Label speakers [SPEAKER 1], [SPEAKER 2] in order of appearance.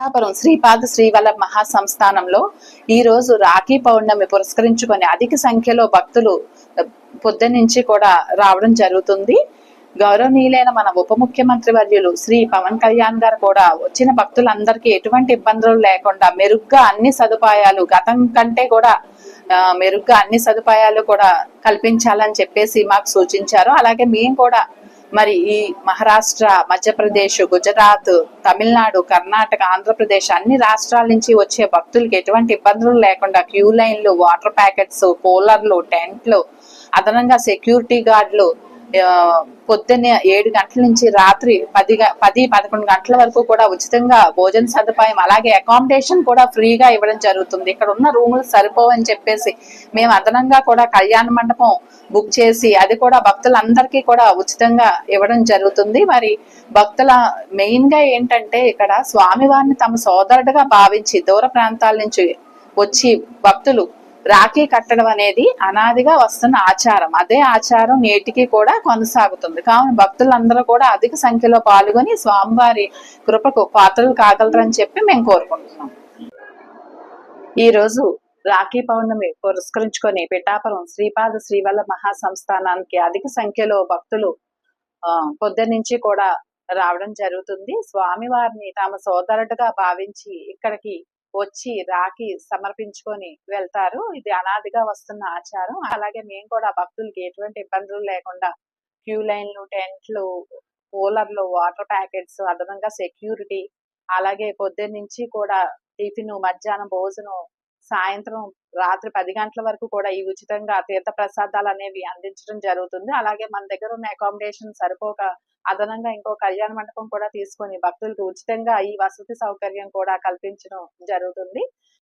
[SPEAKER 1] పిఠాపురం శ్రీపాద శ్రీవల్ల మహాసంస్థానంలో ఈ రోజు రాఖీ పౌర్ణమి పురస్కరించుకొని అధిక సంఖ్యలో భక్తులు పొద్దునుంచి కూడా రావడం జరుగుతుంది. గౌరవనీయులైన మన ఉప ముఖ్యమంత్రి వర్యులు శ్రీ పవన్ కళ్యాణ్ గారు కూడా వచ్చిన భక్తులందరికీ ఎటువంటి ఇబ్బందులు లేకుండా మెరుగ్గా అన్ని సదుపాయాలు గతం కంటే కూడా మెరుగ్గా అన్ని సదుపాయాలు కూడా కల్పించాలని చెప్పేసి మాకు సూచించారు. అలాగే మేము కూడా మరి ఈ మహారాష్ట్ర మధ్యప్రదేశ్ గుజరాత్ తమిళనాడు కర్ణాటక ఆంధ్రప్రదేశ్ అన్ని రాష్ట్రాల నుంచి వచ్చే భక్తులకి ఎటువంటి ఇబ్బందులు లేకుండా క్యూ లైన్లు వాటర్ ప్యాకెట్స్ కూలర్లు టెంట్లు అదనంగా సెక్యూరిటీ గార్డులు పొద్దున్నే ఏడు గంటల నుంచి రాత్రి పది పది పదకొండు గంటల వరకు కూడా ఉచితంగా భోజన సదుపాయం అలాగే అకామిడేషన్ కూడా ఫ్రీగా ఇవ్వడం జరుగుతుంది. ఇక్కడ ఉన్న రూములు సరిపోవని చెప్పేసి మేము అదనంగా కూడా కళ్యాణ మండపం బుక్ చేసి అది కూడా భక్తులందరికీ కూడా ఉచితంగా ఇవ్వడం జరుగుతుంది. మరి భక్తుల మెయిన్గా ఏంటంటే ఇక్కడ స్వామివారిని తమ సోదరుడుగా భావించి దూర ప్రాంతాల నుంచి వచ్చి భక్తులు రాఖీ కట్టడం అనేది అనాదిగా వస్తున్న ఆచారం. అదే ఆచారం నేటికి కూడా కొనసాగుతుంది. కావున భక్తులందరూ కూడా అధిక సంఖ్యలో పాల్గొని స్వామివారి కృపకు పాత్రలు కాగలరని చెప్పి మేము కోరుకుంటున్నాం. ఈ రోజు రాఖీ పౌర్ణమి పురస్కరించుకొని పిఠాపురం శ్రీపాద శ్రీవల్ల మహాసంస్థానానికి అధిక సంఖ్యలో భక్తులు ఆ పొద్దున్నుంచి కూడా రావడం జరుగుతుంది. స్వామివారిని తమ సోదరుడుగా భావించి ఇక్కడికి వచ్చి రాకి సమర్పించుకొని వెళ్తారు. ఇది అనాదిగా వస్తున్న ఆచారం. అలాగే మేము కూడా భక్తులకి ఎటువంటి ఇబ్బందులు లేకుండా క్యూ లైన్లు టెంట్లు కూలర్లు వాటర్ ప్యాకెట్స్ అదనంగా సెక్యూరిటీ అలాగే పొద్దున్న నుంచి కూడా టిఫిన్ మధ్యాహ్నం భోజనం సాయంత్రం రాత్రి పది గంటల వరకు కూడా ఈ ఉచితంగా తీర్థ ప్రసాదాలు అనేవి అందించడం జరుగుతుంది. అలాగే మన దగ్గర ఉన్న అకామిడేషన్ సరిపోక అదనంగా ఇంకో కళ్యాణ మండపం కూడా తీసుకొని భక్తులకు ఉచితంగా ఈ వసతి సౌకర్యం కూడా కల్పించడం జరుగుతుంది.